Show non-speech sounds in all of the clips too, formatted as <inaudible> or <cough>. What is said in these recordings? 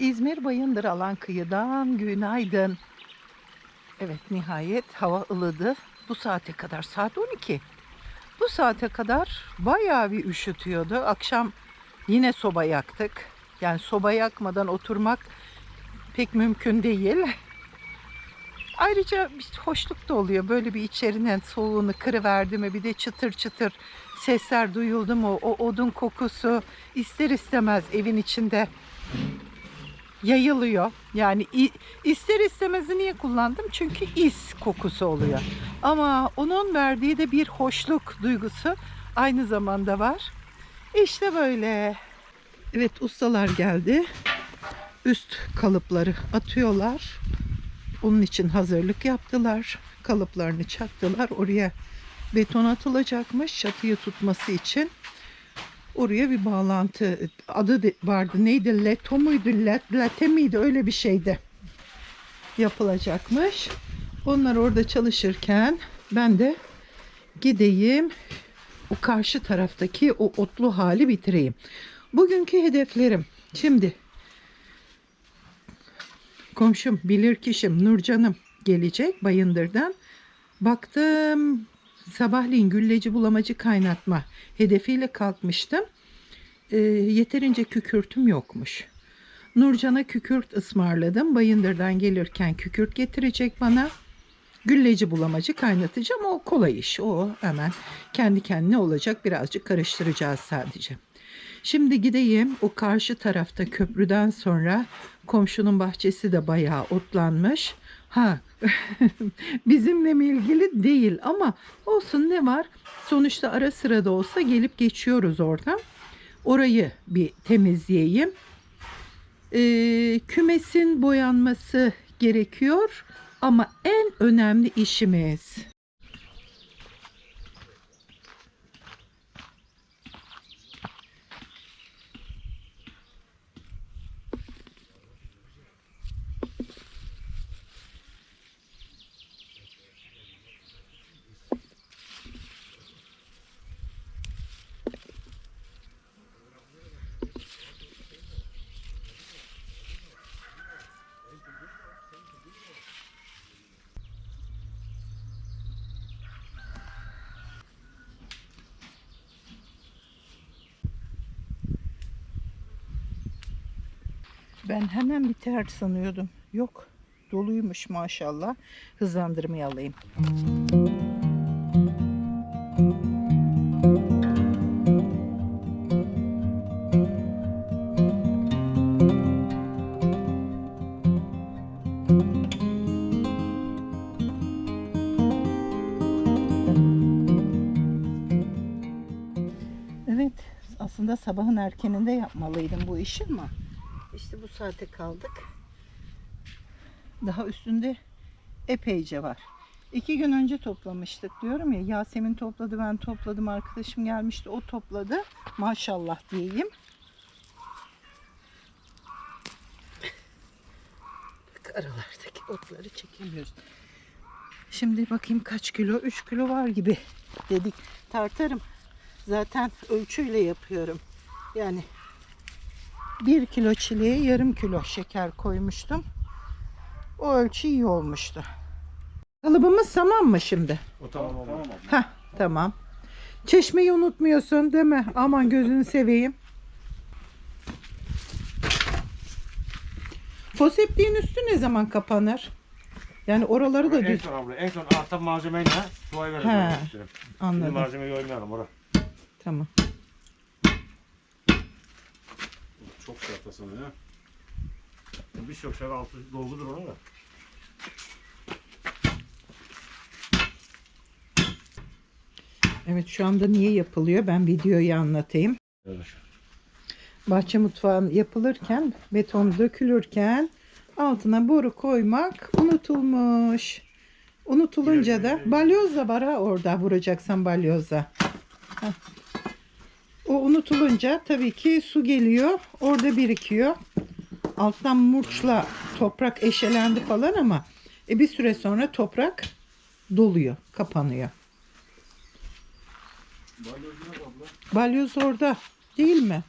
İzmir Bayındır alan kıyıdan günaydın. Evet nihayet hava ılıdı. Bu saate kadar saat 12. Bu saate kadar bayağı bir üşütüyordu. Akşam yine soba yaktık. Yani soba yakmadan oturmak pek mümkün değil. <laughs> Ayrıca bir hoşluk da oluyor. Böyle bir içerinin soğuğunu kırıverdi mi bir de çıtır çıtır sesler duyuldu mu o odun kokusu ister istemez evin içinde yayılıyor. Yani ister istemezi niye kullandım? Çünkü is kokusu oluyor. Ama onun verdiği de bir hoşluk duygusu aynı zamanda var. İşte böyle. Evet ustalar geldi. Üst kalıpları atıyorlar. Onun için hazırlık yaptılar. Kalıplarını çaktılar. Oraya beton atılacakmış çatıyı tutması için. Oraya bir bağlantı adı de- vardı. Neydi? Leto muydu? Let, lete miydi? Öyle bir şeydi. Yapılacakmış. Onlar orada çalışırken ben de gideyim o karşı taraftaki o otlu hali bitireyim. Bugünkü hedeflerim. Şimdi komşum bilir kişim Nurcan'ım gelecek Bayındır'dan. Baktım sabahleyin gülleci bulamacı kaynatma hedefiyle kalkmıştım. Ee, yeterince kükürtüm yokmuş. Nurcan'a kükürt ısmarladım. Bayındır'dan gelirken kükürt getirecek bana. Gülleci bulamacı kaynatacağım. O kolay iş. O hemen kendi kendine olacak. Birazcık karıştıracağız sadece. Şimdi gideyim. O karşı tarafta köprüden sonra komşunun bahçesi de bayağı otlanmış. Ha <laughs> bizimle mi ilgili değil ama olsun ne var? Sonuçta ara sıra da olsa gelip geçiyoruz oradan. Orayı bir temizleyeyim. Ee, kümesin boyanması gerekiyor ama en önemli işimiz Ben hemen biter sanıyordum. Yok doluymuş maşallah. Hızlandırmayı alayım. Evet aslında sabahın erkeninde yapmalıydım bu işi ama işte bu saate kaldık. Daha üstünde epeyce var. İki gün önce toplamıştık diyorum ya. Yasemin topladı ben topladım. Arkadaşım gelmişti o topladı. Maşallah diyeyim. Bak aralardaki otları çekemiyoruz. Şimdi bakayım kaç kilo? 3 kilo var gibi dedik. Tartarım. Zaten ölçüyle yapıyorum. Yani 1 kilo çileğe yarım kilo şeker koymuştum. O ölçü iyi olmuştu. Kalıbımız tamam mı şimdi? O tamam tamam. Heh, tamam. Çeşmeyi unutmuyorsun değil mi? Aman gözünü seveyim. Foseptiğin üstü ne zaman kapanır? Yani oraları da En düz. son abla en son ahta malzemeyle duayı He. Şimdi Anladım. malzemeyi oymayalım orada. Tamam. Çok şey atasın ya. Bir şey yok şöyle altı dolgudur onun da. Evet şu anda niye yapılıyor? Ben videoyu anlatayım. Evet. bahçe mutfağın yapılırken beton dökülürken altına boru koymak unutulmuş. Unutulunca da balyoz da var ha orada vuracaksan balyozla. Heh. O unutulunca tabii ki su geliyor orada birikiyor. Alttan murçla toprak eşelendi falan ama e bir süre sonra toprak doluyor, kapanıyor. Balyoz orada değil mi?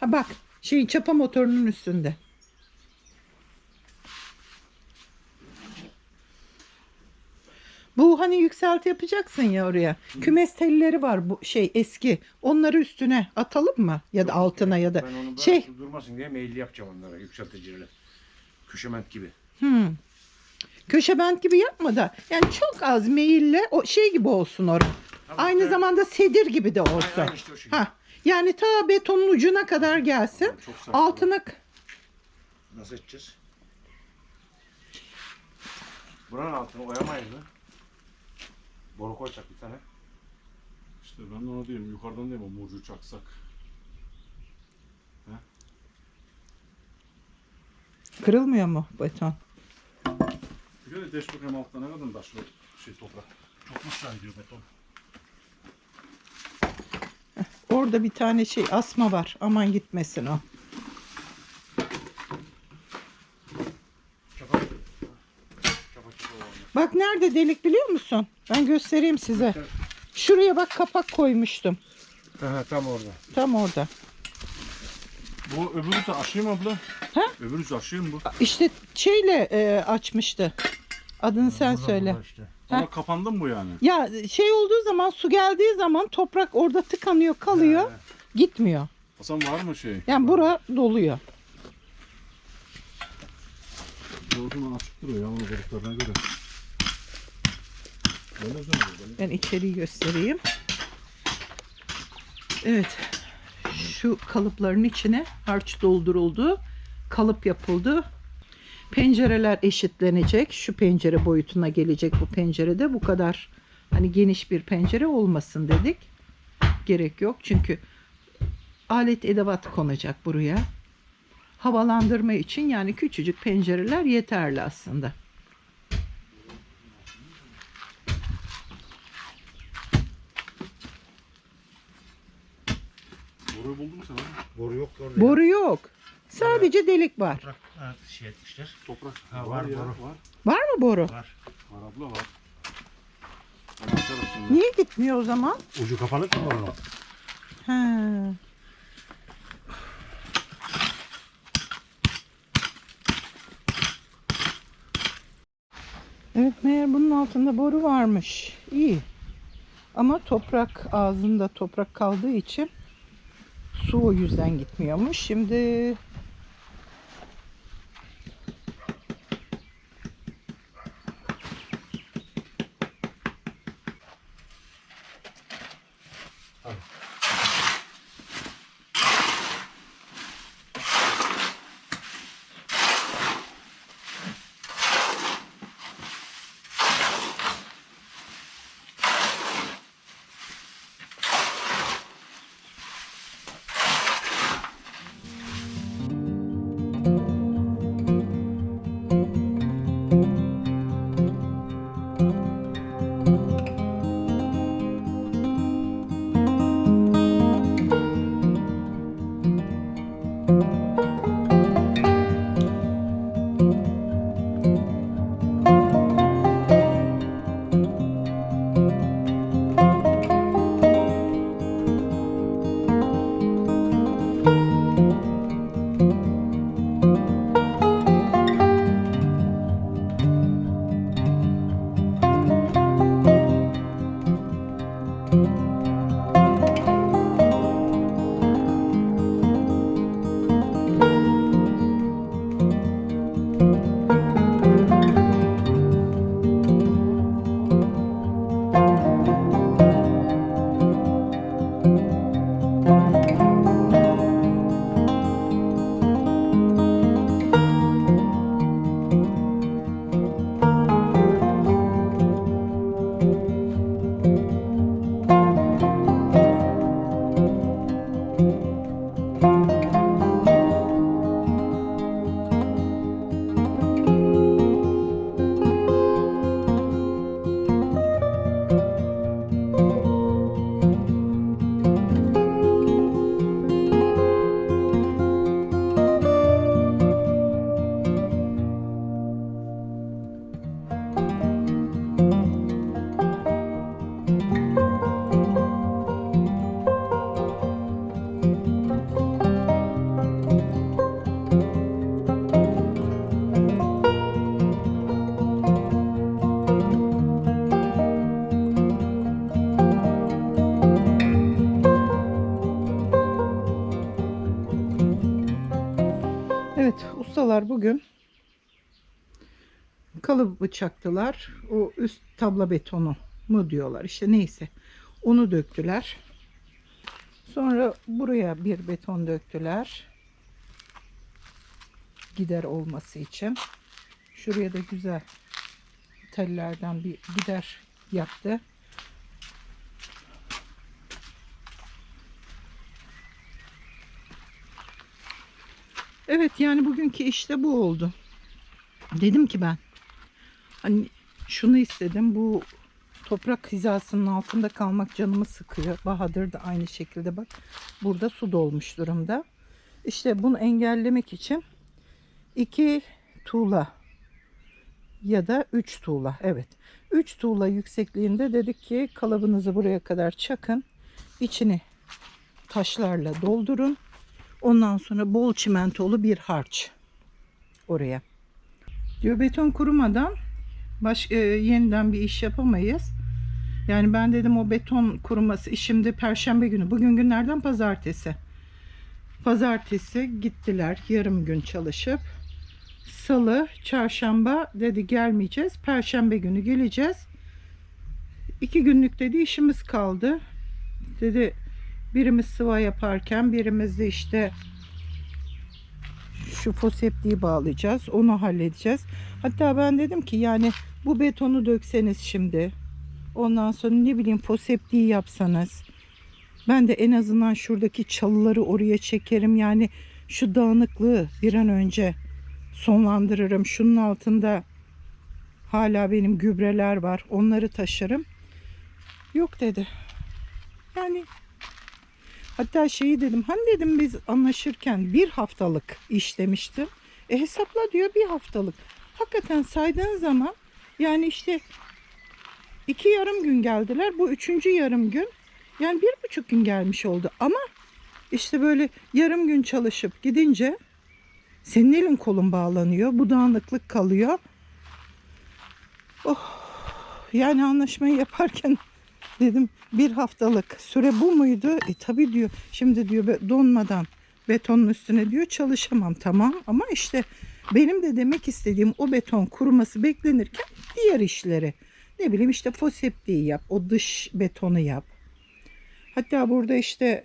Ha bak şeyin çapa motorunun üstünde. Hani yükselti yapacaksın ya oraya. Kümes telleri var bu şey eski. Onları üstüne atalım mı? Ya da altına ya da Ben onu şey- şey. durmasın diye meyilli yapacağım onlara yükselticileri. Köşement gibi. Hmm. Köşe bent gibi yapma da yani çok az meyille o şey gibi olsun orada. Tamam, Aynı işte- zamanda sedir gibi de olsun. aynen işte o şekilde. Ha. Yani ta betonun ucuna kadar gelsin. Çok sert. Altına Nasıl edeceğiz? Buranın altını oyamayız mı? Boru koysak bir tane. İşte ben de ona diyeyim yukarıdan diyeyim o mucu çaksak. kırılmıyor mu beton? Bir kere deş bakayım altına ne kadar taşlı şey toprak. Çok ısrar ediyor beton. Orada bir tane şey asma var. Aman gitmesin o. Çapa. Çapa çapa olmuş. Bak nerede delik biliyor musun? Ben göstereyim size. Şuraya bak kapak koymuştum. Ha, tam orada. Tam orada. Bu öbürüsü aşıyı mı abla? Ha? Öbürüsü aşıyı mı bu? İşte şeyle e, açmıştı. Adını sen söyle. İşte. Ama kapandı mı bu yani? Ya şey olduğu zaman su geldiği zaman toprak orada tıkanıyor kalıyor. He. Gitmiyor. Hasan var mı şey? Yani bura doluyor. O zaman açık duruyor ya onu balıklarına göre. Ben içeriği göstereyim. Evet. Şu kalıpların içine harç dolduruldu. Kalıp yapıldı. Pencereler eşitlenecek. Şu pencere boyutuna gelecek bu pencerede. Bu kadar hani geniş bir pencere olmasın dedik. Gerek yok. Çünkü alet edevat konacak buraya. Havalandırma için yani küçücük pencereler yeterli aslında. Boruyu buldun mu sen abi? Boru yok orada. Boru yok. Sadece delik var. Toprak ha, şey etmişler. Toprak. Ha, var, ya, boru. Var. Var mı boru? Var. Var abla var. Şimdi. Niye gitmiyor o zaman? Ucu kapalı ki borunun. He. Evet meğer bunun altında boru varmış. İyi. Ama toprak ağzında toprak kaldığı için su o yüzden gitmiyormuş. Şimdi kalıbı çaktılar. O üst tabla betonu mu diyorlar işte neyse. Onu döktüler. Sonra buraya bir beton döktüler. Gider olması için. Şuraya da güzel tellerden bir gider yaptı. Evet yani bugünkü işte bu oldu. Dedim ki ben hani şunu istedim bu toprak hizasının altında kalmak canımı sıkıyor. Bahadır da aynı şekilde bak burada su dolmuş durumda. İşte bunu engellemek için iki tuğla ya da üç tuğla evet. Üç tuğla yüksekliğinde dedik ki kalıbınızı buraya kadar çakın. içini taşlarla doldurun. Ondan sonra bol çimentolu bir harç oraya. Diyor beton kurumadan baş, e, yeniden bir iş yapamayız. Yani ben dedim o beton kuruması işimde perşembe günü. Bugün günlerden pazartesi. Pazartesi gittiler yarım gün çalışıp. Salı, çarşamba dedi gelmeyeceğiz. Perşembe günü geleceğiz. İki günlük dedi işimiz kaldı. Dedi birimiz sıva yaparken birimiz de işte şu foseptiği bağlayacağız. Onu halledeceğiz. Hatta ben dedim ki yani bu betonu dökseniz şimdi ondan sonra ne bileyim foseptiği yapsanız ben de en azından şuradaki çalıları oraya çekerim. Yani şu dağınıklığı bir an önce sonlandırırım. Şunun altında hala benim gübreler var. Onları taşırım. Yok dedi. Yani hatta şeyi dedim. Hani dedim biz anlaşırken bir haftalık iş demiştim. E hesapla diyor bir haftalık. Hakikaten saydığın zaman yani işte iki yarım gün geldiler. Bu üçüncü yarım gün. Yani bir buçuk gün gelmiş oldu. Ama işte böyle yarım gün çalışıp gidince senin elin kolun bağlanıyor. Bu dağınıklık kalıyor. Oh. Yani anlaşmayı yaparken <laughs> dedim bir haftalık süre bu muydu? E tabi diyor. Şimdi diyor donmadan betonun üstüne diyor çalışamam tamam ama işte benim de demek istediğim o beton kuruması beklenirken diğer işleri ne bileyim işte foseptiği yap o dış betonu yap. Hatta burada işte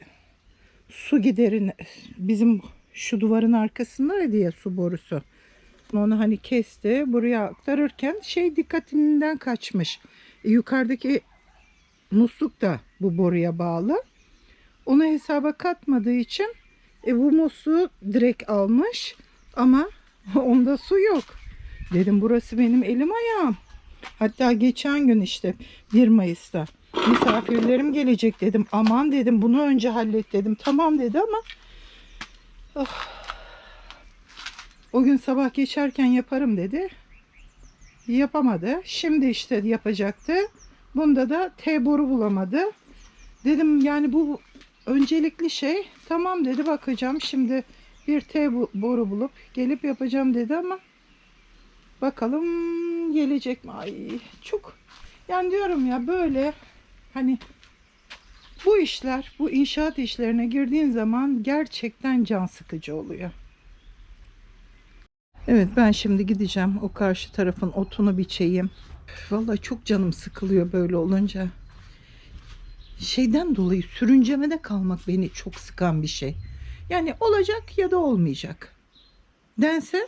su giderin bizim şu duvarın arkasında diye su borusu. Onu hani kesti buraya aktarırken şey dikkatinden kaçmış. E, yukarıdaki musluk da bu boruya bağlı. Onu hesaba katmadığı için e, bu musluğu direkt almış ama <laughs> onda su yok. Dedim burası benim elim ayağım. Hatta geçen gün işte 1 Mayıs'ta misafirlerim gelecek dedim. Aman dedim bunu önce hallet dedim. Tamam dedi ama oh. o gün sabah geçerken yaparım dedi. Yapamadı. Şimdi işte yapacaktı. Bunda da T boru bulamadı. Dedim yani bu öncelikli şey. Tamam dedi bakacağım. Şimdi bir T boru bulup gelip yapacağım dedi ama bakalım gelecek mi? Ay çok yani diyorum ya böyle hani bu işler, bu inşaat işlerine girdiğin zaman gerçekten can sıkıcı oluyor. Evet ben şimdi gideceğim o karşı tarafın otunu biçeyim. Vallahi çok canım sıkılıyor böyle olunca. Şeyden dolayı sürüncemede kalmak beni çok sıkan bir şey. Yani olacak ya da olmayacak. Dense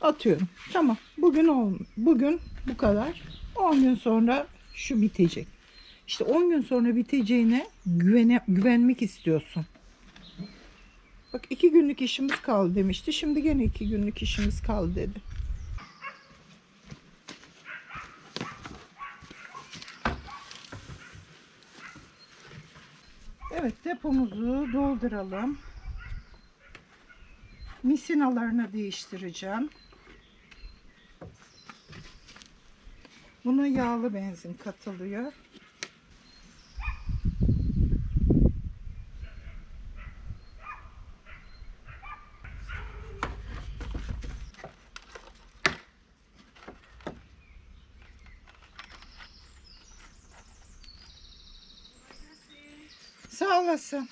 atıyorum. Tamam. Bugün ol, bugün bu kadar. 10 gün sonra şu bitecek. İşte 10 gün sonra biteceğine güvene, güvenmek istiyorsun. Bak iki günlük işimiz kaldı demişti. Şimdi gene iki günlük işimiz kaldı dedi. Evet depomuzu dolduralım. Misinalarını değiştireceğim. Buna yağlı benzin katılıyor. Sağ olasın.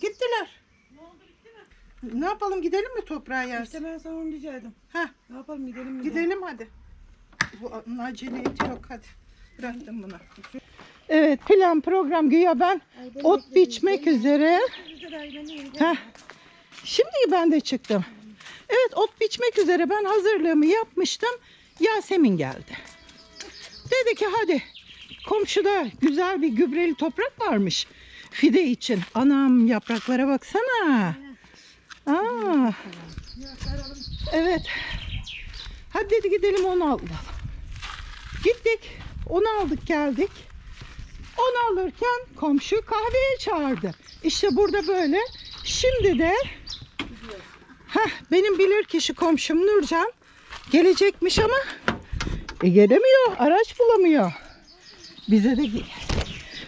Gittiler. Ne yapalım gidelim mi toprağa yersin? İşte ben sana onu diyecektim. Heh, Ne yapalım gidelim mi? de? gidelim hadi. Bu aceliyeti yok hadi. Bıraktım bunu. Evet plan program güya ben Ay, ot biçmek üzere. Heh. Şimdi ben de çıktım. Evet ot biçmek üzere ben hazırlığımı yapmıştım. Yasemin geldi. Dedi ki hadi komşuda güzel bir gübreli toprak varmış. Fide için. Anam yapraklara baksana. Aa. Evet. Hadi dedi gidelim onu alalım. Gittik. Onu aldık geldik. Onu alırken komşu kahveye çağırdı. İşte burada böyle. Şimdi de heh, benim bilir kişi komşum Nurcan gelecekmiş ama e, gelemiyor. Araç bulamıyor. Bize de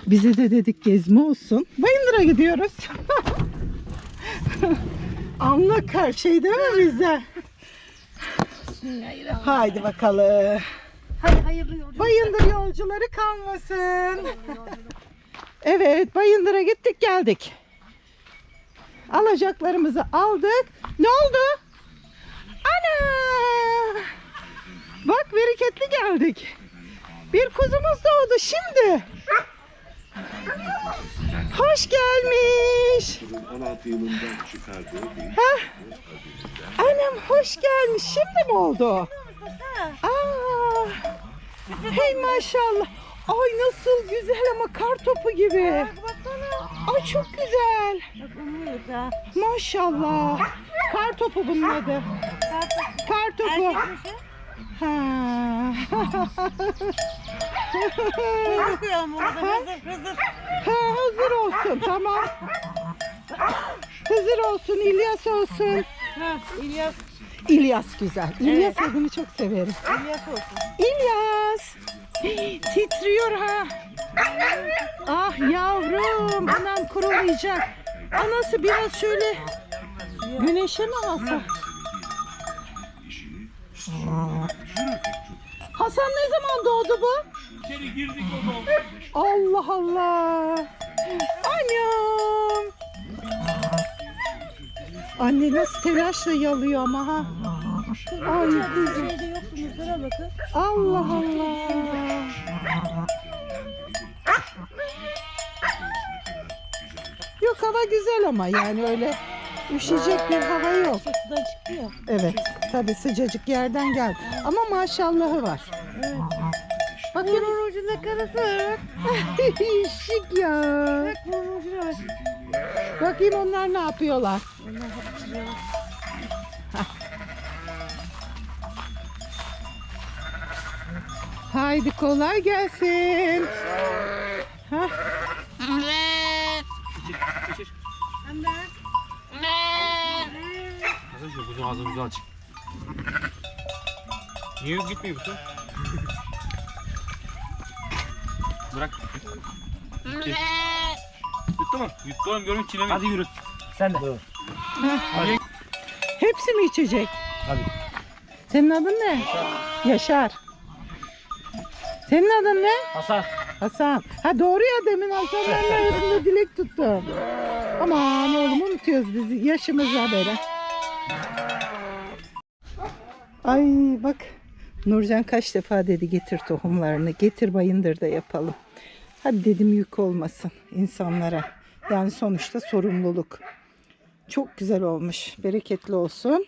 bize de dedik gezme olsun. Bayındır'a gidiyoruz. <laughs> Anlık her şey değil mi bize? Haydi bakalım. Hadi hayırlı yolculuk. Bayındır yolcuları kalmasın. Evet, Bayındır'a gittik geldik. Alacaklarımızı aldık. Ne oldu? Ana! Bak bereketli geldik. Bir kuzumuz doğdu şimdi. Hoş gelmiş. 16 yılından çıkardığı bir Heh. Annem hoş gelmiş. Şimdi mi oldu? Aa, hey maşallah. Ay nasıl güzel ama kar topu gibi. Ay çok güzel. Maşallah. Kar topu bunun adı. Kar topu. Ha. Korkuyorum orada hazır hazır. ha, hazır olsun tamam. Hazır olsun İlyas olsun. Ha İlyas. İlyas güzel. İlyas adını çok severim. İlyas olsun. İlyas. Titriyor ha. Ah yavrum. Anam kurulayacak. Anası biraz şöyle güneşe mi alsa? Hasan ne zaman doğdu bu? İçeri girdik o. Allah Allah. Annem. Anne nasıl telaşla yalıyor ama ha. Ay kızım. Allah Allah. Yok hava güzel ama yani öyle üşüyecek bir hava yok. Çıkıyor. Evet tabi sıcacık yerden geldi. Ama maşallahı var. Bakın Burun ucunda karısı. <laughs> şık ya. Bak ucuna bak. Bakayım onlar ne yapıyorlar. Haydi kolay gelsin. Hah. Nasıl kuzun ağzımızı aç. Niye gitmiyor bu <laughs> Bırak. Yuttu mu? Yuttu oğlum görün çilemeyin. Hadi yürü. Sen de. Hepsi mi içecek? Hadi. Senin adın ne? Yaşar. Senin adın ne? Hasan. Hasan. Ha doğru ya demin Hasan'ın arasında dilek tuttum. <laughs> Aman oğlum unutuyoruz biz yaşımızla böyle. Ay bak Nurcan kaç defa dedi getir tohumlarını getir bayındır da yapalım. Hadi dedim yük olmasın insanlara. Yani sonuçta sorumluluk. Çok güzel olmuş. Bereketli olsun.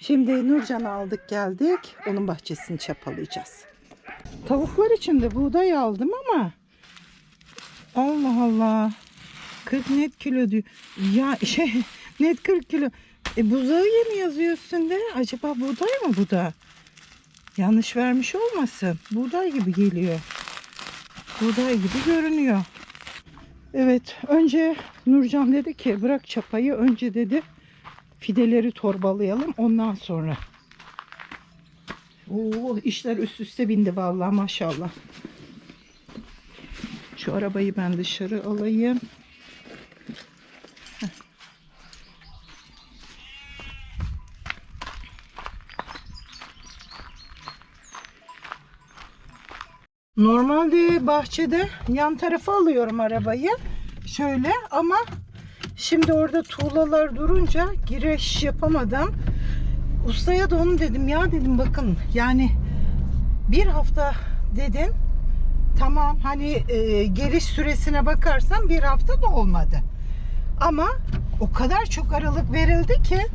Şimdi Nurcan'ı aldık geldik. Onun bahçesini çapalayacağız. Tavuklar için de buğday aldım ama Allah Allah 40 net kilo diyor. Ya <laughs> şey net 40 kilo. E buzağı yemi yazıyor üstünde. Acaba buğday mı bu da? Yanlış vermiş olmasın. Buğday gibi geliyor. Buğday gibi görünüyor. Evet önce Nurcan dedi ki bırak çapayı önce dedi fideleri torbalayalım ondan sonra. Oo işler üst üste bindi vallahi maşallah. Şu arabayı ben dışarı alayım. Normalde bahçede yan tarafa alıyorum arabayı. Şöyle ama Şimdi orada tuğlalar durunca giriş yapamadım. Ustaya da onu dedim ya dedim bakın yani bir hafta dedin tamam hani e, geliş süresine bakarsan bir hafta da olmadı. Ama o kadar çok aralık verildi ki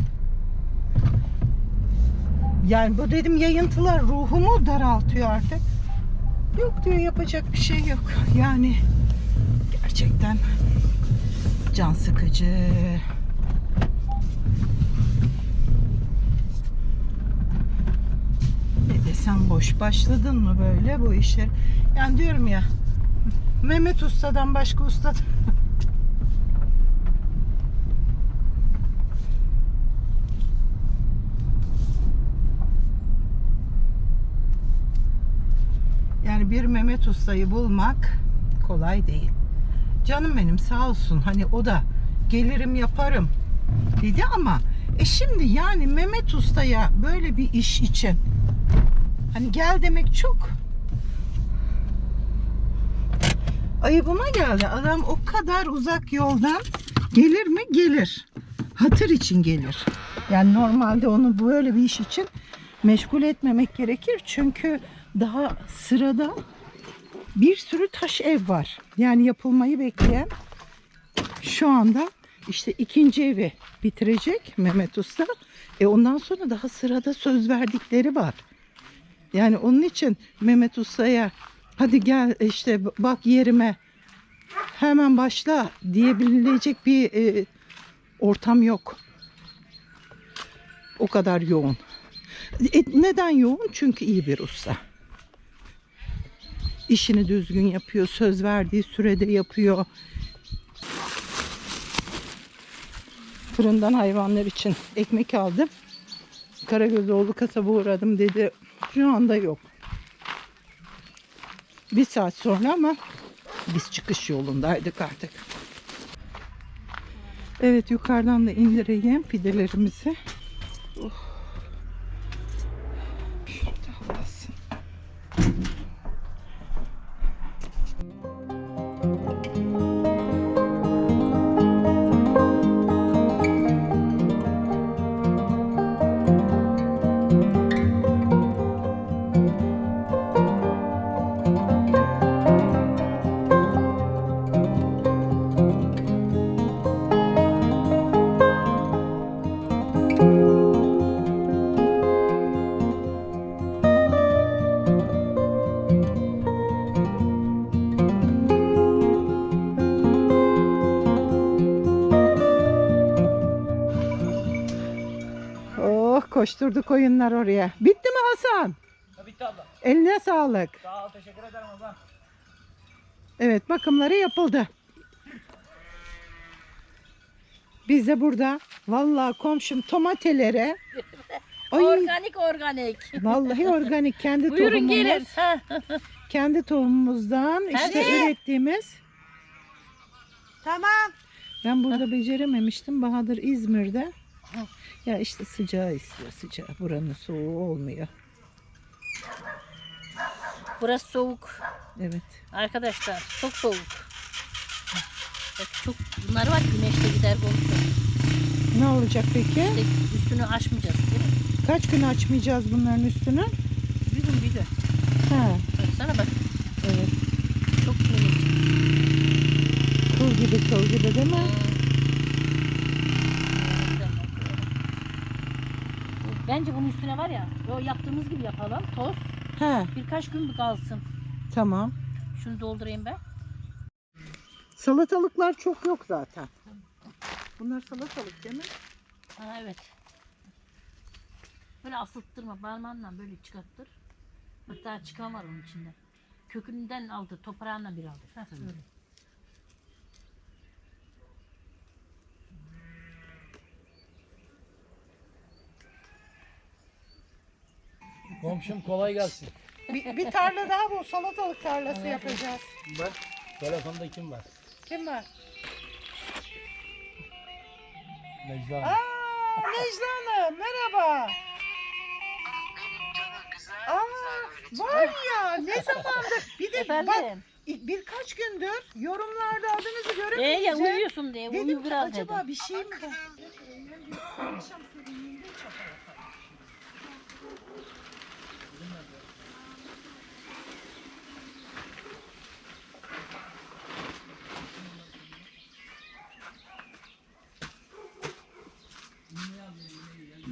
yani bu dedim yayıntılar ruhumu daraltıyor artık. Yok diyor yapacak bir şey yok. <laughs> Yani gerçekten can sıkıcı. Ne desem boş başladın mı böyle bu işe? Yani diyorum ya Mehmet Usta'dan başka usta Yani bir Mehmet Usta'yı bulmak kolay değil. Canım benim sağ olsun hani o da gelirim yaparım dedi ama e şimdi yani Mehmet Usta'ya böyle bir iş için hani gel demek çok ayıbıma geldi. Adam o kadar uzak yoldan gelir mi? Gelir. Hatır için gelir. Yani normalde onu böyle bir iş için meşgul etmemek gerekir. Çünkü daha sırada bir sürü taş ev var. Yani yapılmayı bekleyen şu anda işte ikinci evi bitirecek Mehmet Usta. E ondan sonra daha sırada söz verdikleri var. Yani onun için Mehmet Usta'ya hadi gel işte bak yerime hemen başla diyebilecek bir e, ortam yok. O kadar yoğun. E, neden yoğun? Çünkü iyi bir usta. İşini düzgün yapıyor, söz verdiği sürede yapıyor. Fırından hayvanlar için ekmek aldım. Karagözoğlu kasaba uğradım dedi. Şu anda yok. Bir saat sonra ama biz çıkış yolundaydık artık. Evet yukarıdan da indireyim fidelerimizi. Oh koşturduk oyunlar oraya. Bitti mi Hasan? Bitti abla. Eline sağlık. Sağ ol teşekkür ederim abla. Evet bakımları yapıldı. Biz de burada vallahi komşum tomatelere <laughs> Ay Organik organik. vallahi organik kendi Buyurun tohumumuz. gelin. <laughs> Kendi tohumumuzdan işte Hadi. ürettiğimiz. Tamam. Ben burada becerememiştim. Bahadır İzmir'de. Ya işte sıcağı istiyor sıcağı. Buranın soğuğu olmuyor. Burası soğuk. Evet. Arkadaşlar çok soğuk. Bak çok bunlar var güneşte gider konuşur. Ne olacak peki? İşte üstünü açmayacağız değil mi? Kaç gün açmayacağız bunların üstünü? Bir gün bir gün. Ha, Baksana bak evet. çok minik. Kıl gibi kıl gibi değil mi? Bence bunun üstüne var ya, o yaptığımız gibi yapalım. Toz Ha, birkaç gün bir kalsın. tamam. Şunu doldurayım ben. Salatalıklar çok yok zaten. Bunlar salatalık değil mi? Ha evet. Böyle asılttırma parmağınla böyle çıkarttır. Daha çıkan var onun içinde. Kökünden aldı, toprağından bir aldı. Heh, böyle. Komşum kolay gelsin. Bir, bir tarla daha bu salatalık tarlası yapacağız. Bak telefonda kim var? Kim var? Necla Aa, Hanım. Necla Hanım merhaba. Aa, var ya ne zamandır bir de bak Efendim? İlk birkaç gündür yorumlarda adınızı Ee ya göremeyince uyuyorsun diye dedim uyu ki biraz acaba dedim. bir şey mi var? Akşam serinliğinde çok